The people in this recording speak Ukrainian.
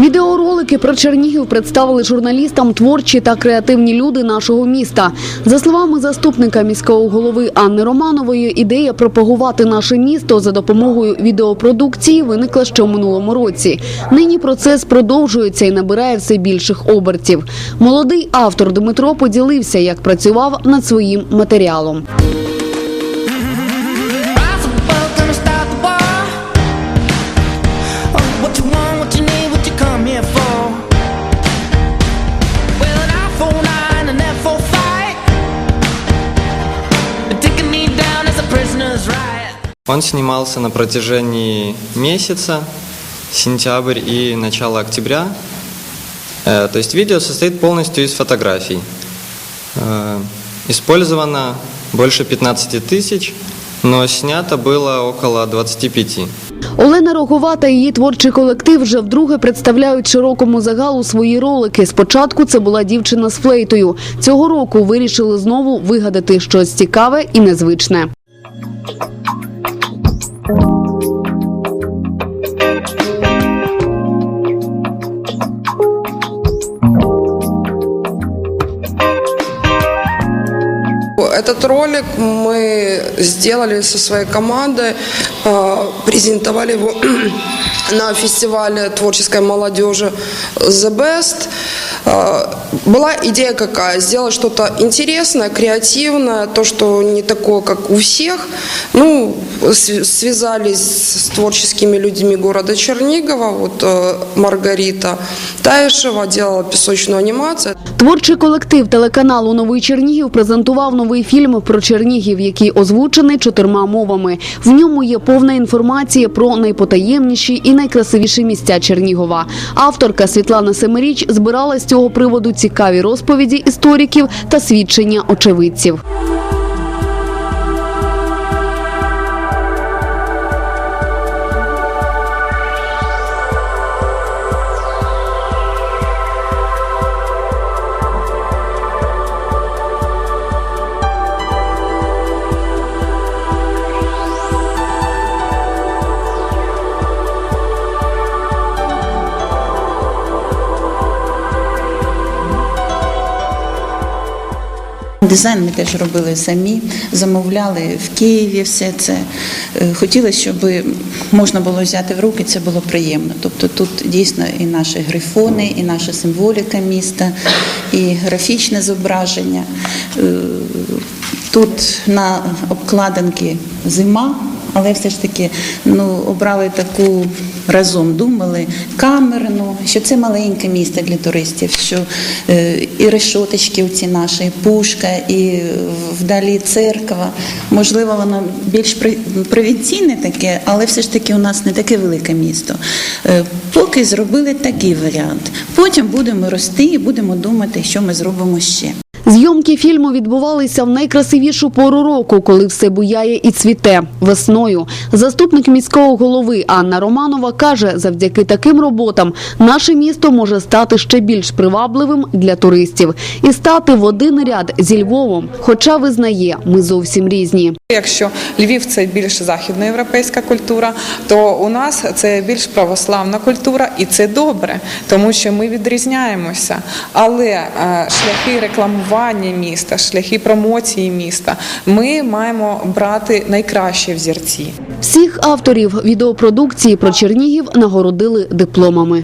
Відеоролики про Чернігів представили журналістам творчі та креативні люди нашого міста. За словами заступника міського голови Анни Романової, ідея пропагувати наше місто за допомогою відеопродукції виникла ще в минулому році. Нині процес продовжується і набирає все більших обертів. Молодий автор Дмитро поділився, як працював над своїм матеріалом. Он снимался на протяжении месяца, сентябрь и начало октября. Э, То есть видео состоит полностью из фотографий. Э, Использовано больше 15 тысяч, но снято было около 25. Олена Рогова та її творчий колектив вже вдруге представляють широкому загалу свої ролики. Спочатку це була дівчина з флейтою. Цього року вирішили знову вигадати щось цікаве і незвичне. Этот ролик мы сделали со своей командой, э, презентовали его на фестивале творческой молодежи The Best. Э, Была идея какая? Сделать что-то интересное, креативное, то, что не такое, как у всех. Ну, св- связались с творческими людьми города Чернигова. Вот э, Маргарита Таишева делала песочную анимацию. Творчий колектив телеканалу Новий Чернігів презентував новий фільм про Чернігів, який озвучений чотирма мовами. В ньому є повна інформація про найпотаємніші і найкрасивіші місця Чернігова. Авторка Світлана Семиріч збирала цього приводу цікаві розповіді істориків та свідчення очевидців. Дизайн ми теж робили самі, замовляли в Києві все це. Хотілося, щоб можна було взяти в руки, це було приємно. Тобто тут дійсно і наші грифони, і наша символіка міста, і графічне зображення. Е, Тут на обкладинки зима, але все ж таки ну, обрали таку разом, думали камерну, що це маленьке місто для туристів, що е, і решоточки ці наші, і пушка, і вдалі церква. Можливо, воно більш провінційне таке, але все ж таки у нас не таке велике місто. Е, поки зробили такий варіант. Потім будемо рости і будемо думати, що ми зробимо ще. Зйомки фільму відбувалися в найкрасивішу пору року, коли все буяє і цвіте весною. Заступник міського голови Анна Романова каже, завдяки таким роботам наше місто може стати ще більш привабливим для туристів і стати в один ряд зі Львовом. Хоча визнає, ми зовсім різні. Якщо Львів це більш західноєвропейська культура, то у нас це більш православна культура, і це добре, тому що ми відрізняємося. Але е, шляхи рекламування міста, шляхи промоції міста, ми маємо брати найкращі взірці. Всіх авторів відеопродукції про Чернігів нагородили дипломами.